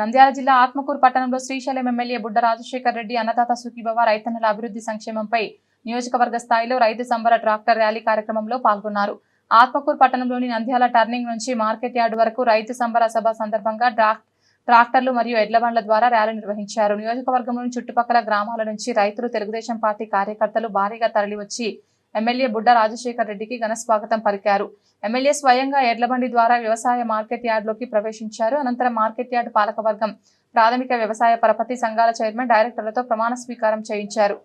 నంద్యాల జిల్లా ఆత్మకూరు పట్టణంలో శ్రీశైలం ఎమ్మెల్యే బుడ్డ రాజశేఖర్ రెడ్డి అన్నదాత సుఖీభవ రైతన్నల అభివృద్ధి సంక్షేమంపై నియోజకవర్గ స్థాయిలో రైతు సంబర ట్రాక్టర్ ర్యాలీ కార్యక్రమంలో పాల్గొన్నారు. ఆత్మకూరు పట్టణంలోని నంద్యాల టర్నింగ్ నుంచి మార్కెట్ యార్డ్ వరకు రైతు సంబర సభ సందర్భంగా ట్రాక్టర్లు మరియు ఎడ్లబండ్ల ద్వారా ర్యాలీ నిర్వహించారు. నియోజకవర్గంలోని చుట్టుపక్కల గ్రామాల నుంచి రైతులు తెలుగుదేశం పార్టీ కార్యకర్తలు భారీగా తరలివచ్చి ఎమ్మెల్యే బుడ్డ రాజశేఖర్ రెడ్డికి ఘన స్వాగతం పలికారు. ఎమ్మెల్యే స్వయంగా ఎడ్లబండి ద్వారా వ్యవసాయ మార్కెట్ యార్డ్లోకి ప్రవేశించారు. అనంతరం మార్కెట్ యార్డ్ పాలకవర్గం ప్రాథమిక వ్యవసాయ పరపతి సంఘాల చైర్మన్ డైరెక్టర్లతో ప్రమాణ స్వీకారం చేయించారు.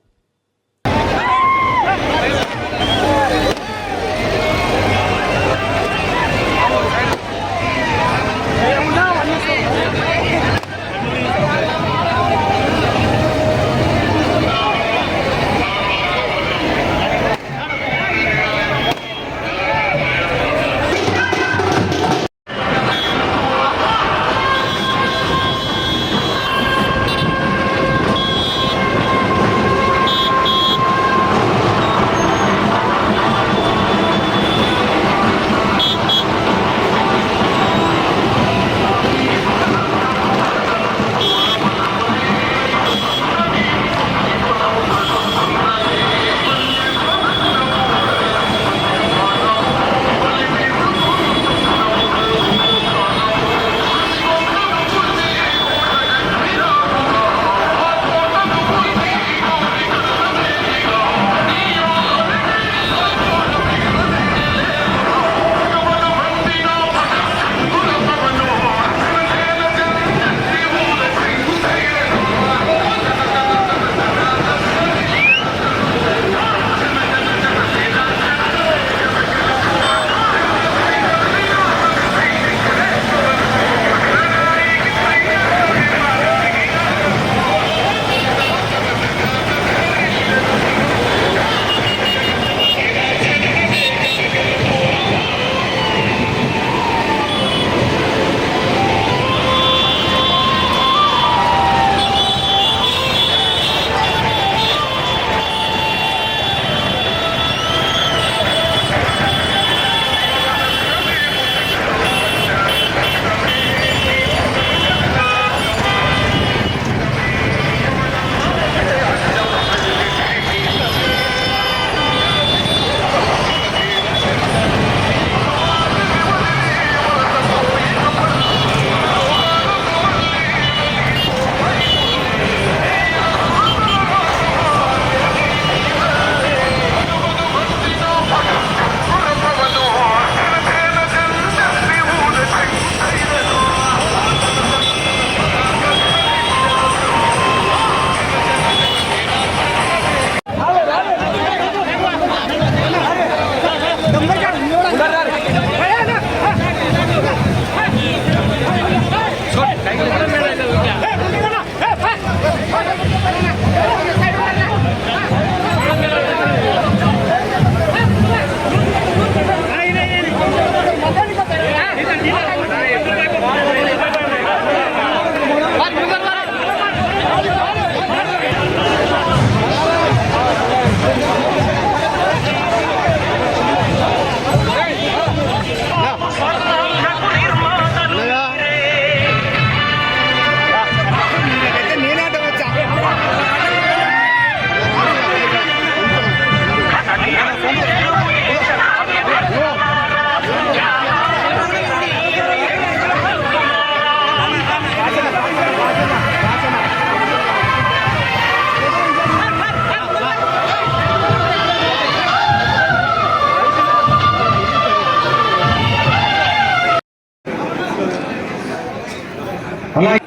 అలాగే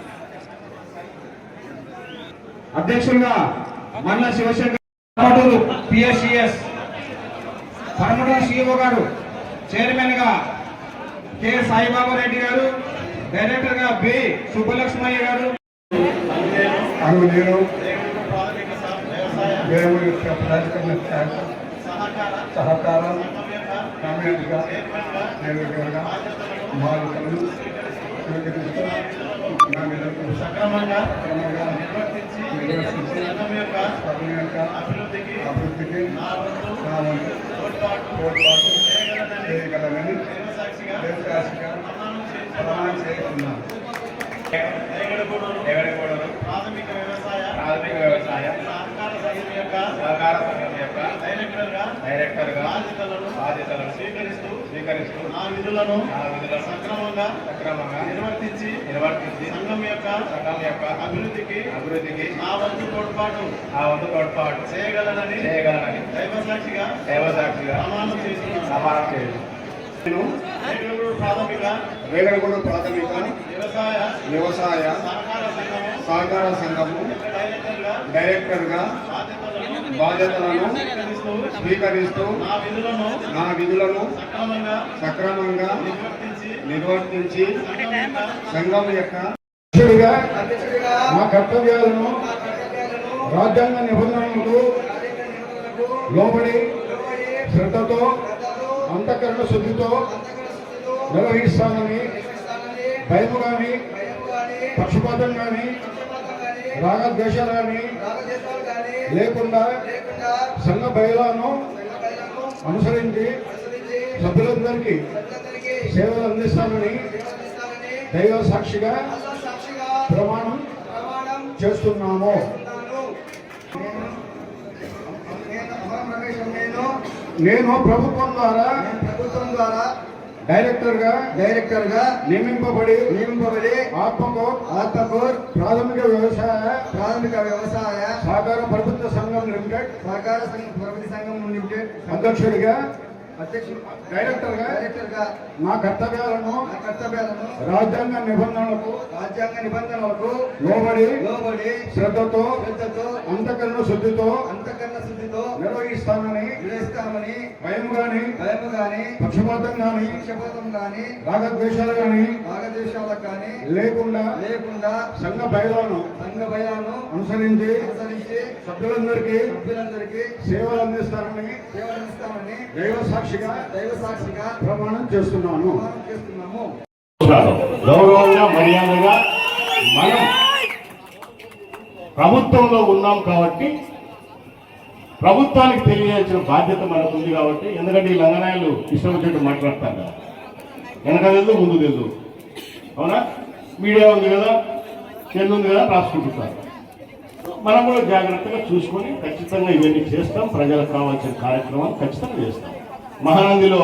అధ్యక్షులుగా మల్ల శివశంకర్ పరమటూరు పిఎస్సిఎస్ పరమటూరు సిఇఓ గారు చైర్మన్గా కె సాయిబాబా రెడ్డి గారు డైరెక్టర్గా బి సుబ్బలక్ష్మయ్య గారు. అను నేను దేవుడి యొక్క సహకారం స్వీకరిస్తూ సక్రమంగా నిర్వర్తించి సంఘం యొక్క అభివృద్ధికి అభివృద్ధికి నా వంతు నా వంతు తోడ్పాటు తోడ్పాటు చేయగలనని చేయగలనని దైవసాక్షిగా దేవరాశిగా ప్రమాణం చేస్తున్నాను. ప్రమాణం చేస్తున్నాను ఎగడగూడూరు ప్రాథమిక వ్యవసాయ ప్రాథమిక వ్యవసాయ సహకార సంఘం యొక్క సహకార సంఘం యొక్క డైరెక్టర్గా డైరెక్టర్గా బాధ్యతలను బాధ్యతలను స్వీకరిస్తూ స్వీకరిస్తూ నా విధులను నా విధులను సక్రమంగా సక్రమంగా నిర్వర్తించి నిర్వర్తించి సంఘం యొక్క సంఘం యొక్క అభివృద్ధికి అభివృద్ధికి నా వంతు తోడ్పాటు ఆ వంతు తోడ్పాటు చేయగలనని చేయగలనని దేవసాక్షిగా ప్రమాణం చేస్తున్నాను. ప్రాథమిక వేగడగూడ ప్రాథమిక వ్యవసాయ వ్యవసాయ సహకార సంఘము సహకార సంఘము డైరెక్టర్గా డైరెక్టర్గా బాధ్యతలను స్వీకరిస్తూ స్వీకరిస్తూ నా విధులను నా విధులను సక్రమంగా సక్రమంగా నిర్వర్తించి నిర్వర్తించి సంఘం యొక్క సంఘం యొక్క అధ్యక్షుడిగా మా కర్తవ్యాలను నా కర్తవ్యాలను రాజ్యాంగ నిబంధనలకు లోబడి శ్రద్ధతో అంతఃకరణ శుద్ధితో నిర్వహిస్తానని భయము గాని పక్షపాతం గాని రాగద్వేషాలు గాని లేకుండా సంఘ బయలాను అనుసరించి సభ్యులందరికీ సేవలు అందిస్తానని దైవ సాక్షిగా ప్రమాణం చేస్తున్నాము నేను ప్రభుత్వం ద్వారా ప్రభుత్వం ద్వారా డైరెక్టర్గా డైరెక్టర్గా నియమింపబడి నియమింపబడి ఆత్మకూర్ ఆత్మకూర్ ప్రాథమిక వ్యవసాయ ప్రాథమిక వ్యవసాయ సహకార ప్రభుత్వ సంఘం లిమిటెడ్ సహకార సంఘం ప్రగతి సంఘం లిమిటెడ్. అధ్యక్షుడిగా అధ్యక్షుడు డైరెక్టర్గా నా కర్తవ్యాలను నా కర్తవ్యాలను రాజ్యాంగ నిబంధనలకు రాజ్యాంగ నిబంధనలకు లోబడి లోబడి శ్రద్ధతో శ్రద్ధతో అంతఃకరణ శుద్ధితో అంతఃకరణ శుద్ధితో నిర్వహిస్తానని నిర్వహిస్తామని భయం గాని భయము గాని పక్షపాతం గాని పక్షపాతం గాని రాగద్వేషాలు గాని రాగద్వేషాలకు గాని లేకుండా లేకుండా సంఘ బయలాను సంఘ భయాలను అనుసరించి అనుసరించి సభ్యులందరికీ సభ్యులందరికీ సేవలు అందిస్తానని సేవలందిస్తామని దైవ సాక్షిగా దైవ సాక్షిగా ప్రమాణం చేస్తున్నాను. చేస్తున్నాము. గౌరవంగా మర్యాదగా మనం ప్రభుత్వంలో ఉన్నాం కాబట్టి ప్రభుత్వానికి తెలియజేసిన బాధ్యత మనకు ఉంది కాబట్టి ఎందుకంటే ఈ లంగనాయలు ఇష్టం వచ్చినట్టు మాట్లాడతారు. కదా వెనక తెలుదు ముందు తెలుదు. అవునా? మీడియా ఉంది కదా చెల్లు ఉంది కదా రాసుకుంటున్నారు. మనం కూడా జాగ్రత్తగా చూసుకొని ఖచ్చితంగా ఇవన్నీ చేస్తాం. ప్రజలకు కావాల్సిన కార్యక్రమాలు ఖచ్చితంగా చేస్తాం. మహానందిలో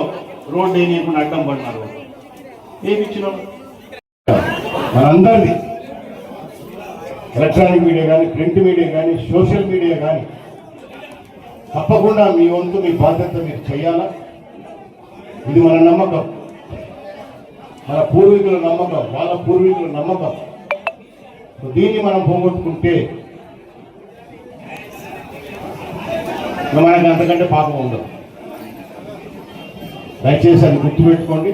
రోడ్డు వేయకుండా అడ్డం పడినారు. ఏమి ఇచ్చినాం మనందరిది ఎలక్ట్రానిక్ మీడియా కానీ ప్రింట్ మీడియా కానీ సోషల్ మీడియా కానీ తప్పకుండా మీ వంతు మీ బాధ్యత మీరు చేయాలా? ఇది మన నమ్మకం. మన పూర్వీకుల నమ్మకం వాళ్ళ పూర్వీకుల నమ్మకం. దీన్ని మనం పోగొట్టుకుంటే మనకి అంతకంటే పాపం ఉండదు. దయచేసి అది గుర్తుపెట్టుకోండి.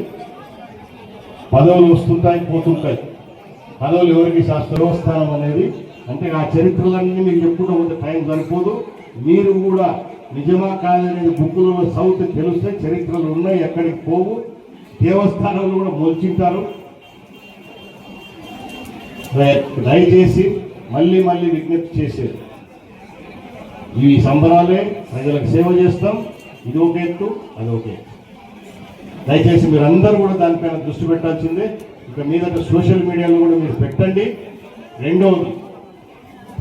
పదవులు వస్తుంటాయి పోతుంటాయి. పదవులు ఎవరికి శాస్త్రోస్థానం అనేది. అంటే ఆ చరిత్రలన్నీ మీకు చెప్పుకుంటూ ఉంటే టైం సరిపోదు. మీరు కూడా నిజమా కాదనేది బుక్కులలో సౌత్ తెలిస్తే చరిత్రలు ఉన్నాయి ఎక్కడికి పోవు. దేవస్థానంలో కూడా మొలిచింటారు. దయచేసి మళ్ళీ మళ్ళీ విజ్ఞప్తి చేసేది. ఈ సంబరాలే ప్రజలకు సేవ చేస్తాం. ఇది ఒక ఎత్తు అది ఒక ఎత్తు. దయచేసి మీరందరూ కూడా దానిపైన దృష్టి పెట్టాల్సిందే. ఇక మీదట సోషల్ మీడియాలో కూడా మీరు పెట్టండి. రెండవది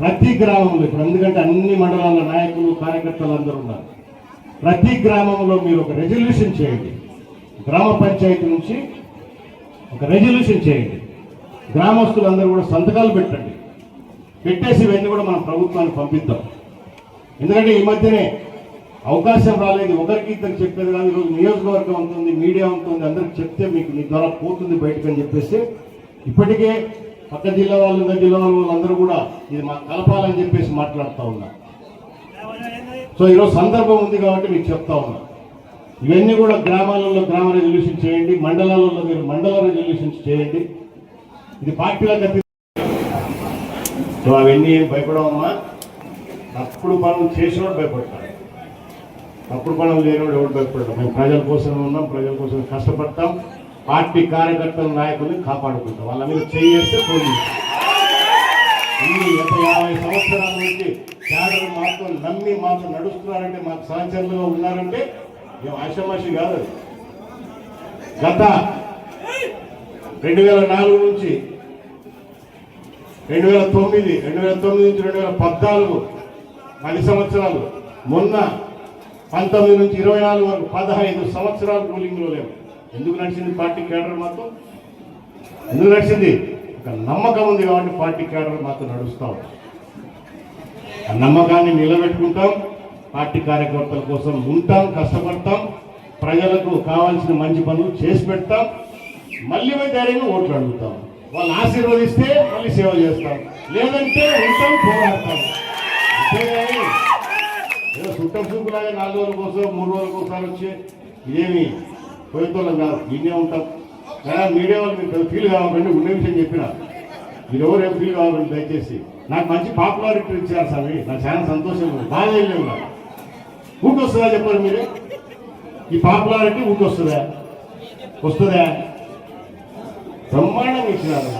ప్రతి గ్రామంలో ఇప్పుడు ఎందుకంటే అన్ని మండలాల నాయకులు కార్యకర్తలు అందరూ ఉన్నారు. ప్రతి గ్రామంలో మీరు ఒక రెజల్యూషన్ చేయండి. గ్రామ పంచాయతీ నుంచి ఒక రెజల్యూషన్ చేయండి. గ్రామస్తులందరూ కూడా సంతకాలు పెట్టండి. పెట్టేసి ఇవన్నీ కూడా మనం ప్రభుత్వానికి పంపిద్దాం. ఎందుకంటే ఈ మధ్యనే అవకాశం రాలేదు. ఒకరికి ఇద్దరు చెప్పేది కానీ ఈరోజు నియోజకవర్గం ఉంటుంది మీడియా ఉంటుంది అందరికి చెప్తే మీకు మీ ద్వారా పోతుంది బయటకు అని చెప్పేసి ఇప్పటికే పక్క జిల్లా వాళ్ళు ఇంకా జిల్లా వాళ్ళందరూ కూడా ఇది మాకు కలపాలని చెప్పేసి మాట్లాడుతూ ఉన్నారు. సో ఈరోజు సందర్భం ఉంది కాబట్టి మీకు చెప్తా ఉన్నా. ఇవన్నీ కూడా గ్రామాలలో గ్రామ రెజల్యూషన్ చేయండి మండలాలలో మీరు మండల రెజల్యూషన్స్ చేయండి. ఇది పార్టీలకు సో అవన్నీ ఏం భయపడవమ్మా. తప్పుడు పనులు చేసినోడు భయపడతారు అప్పుడు పనులు లేనివాడు ఎవరు భయపడతాం మేము ప్రజల కోసం ఉన్నాం ప్రజల కోసం కష్టపడతాం. పార్టీ కార్యకర్తల నాయకుల్ని కాపాడుకుంటాం. వాళ్ళ మీద చేయేస్తే పోలీసు గత యాభై సంవత్సరాల నుంచి క్యాడర్ మాతో నమ్మి మాకు నడుస్తున్నారంటే మాకు సహచరులుగా ఉన్నారంటే మేము ఆషమాషి కాదు గత రెండు వేల నాలుగు నుంచి రెండు వేల తొమ్మిది రెండు వేల తొమ్మిది నుంచి రెండు వేల పద్నాలుగు పది సంవత్సరాలు మొన్న పంతొమ్మిది నుంచి ఇరవై నాలుగు వరకు పదహైదు సంవత్సరాలు రూలింగ్లో లేవు. ఎందుకు నడిచింది పార్టీ కేడర్ మాత్రం? ఎందుకు నడిచింది? ఒక నమ్మకం ఉంది కాబట్టి పార్టీ కేడర్ మాత్రం నడుస్తాం ఆ నమ్మకాన్ని నిలబెట్టుకుంటాం పార్టీ కార్యకర్తల కోసం ఉంటాం కష్టపడతాం ప్రజలకు కావాల్సిన మంచి పనులు చేసి పెడతాం మళ్ళీ పోయి ధైర్యంగా ఓట్లు అడుగుతాం. వాళ్ళు ఆశీర్వదిస్తే మళ్ళీ సేవ చేస్తాం. లేదంటే ఉంటాం పోరాడతాం. అంతేగాని ఏదో చుట్టం చూపులాగా నాలుగు రోజుల కోసం మూడు రోజుల ఒకసారి వచ్చి ఇదేమి పోయేతోళ్ళం కాదు ఇన్నే ఉంటాం. కానీ మీడియా వాళ్ళు మీరు ఫీల్ కావాలండి ఉండే విషయం చెప్పిన. మీరు ఎవరు ఏం ఫీల్ కావాలండి దయచేసి. నాకు మంచి పాపులారిటీ ఇచ్చారు స్వామి. నాకు చాలా సంతోషం బాగా వెళ్ళాము నాకు ఊటి వస్తుందా చెప్పండి మీరు? ఈ పాపులారిటీ ఊటి వస్తుందా? వస్తుందా? బ్రహ్మాండం ఇచ్చినారు.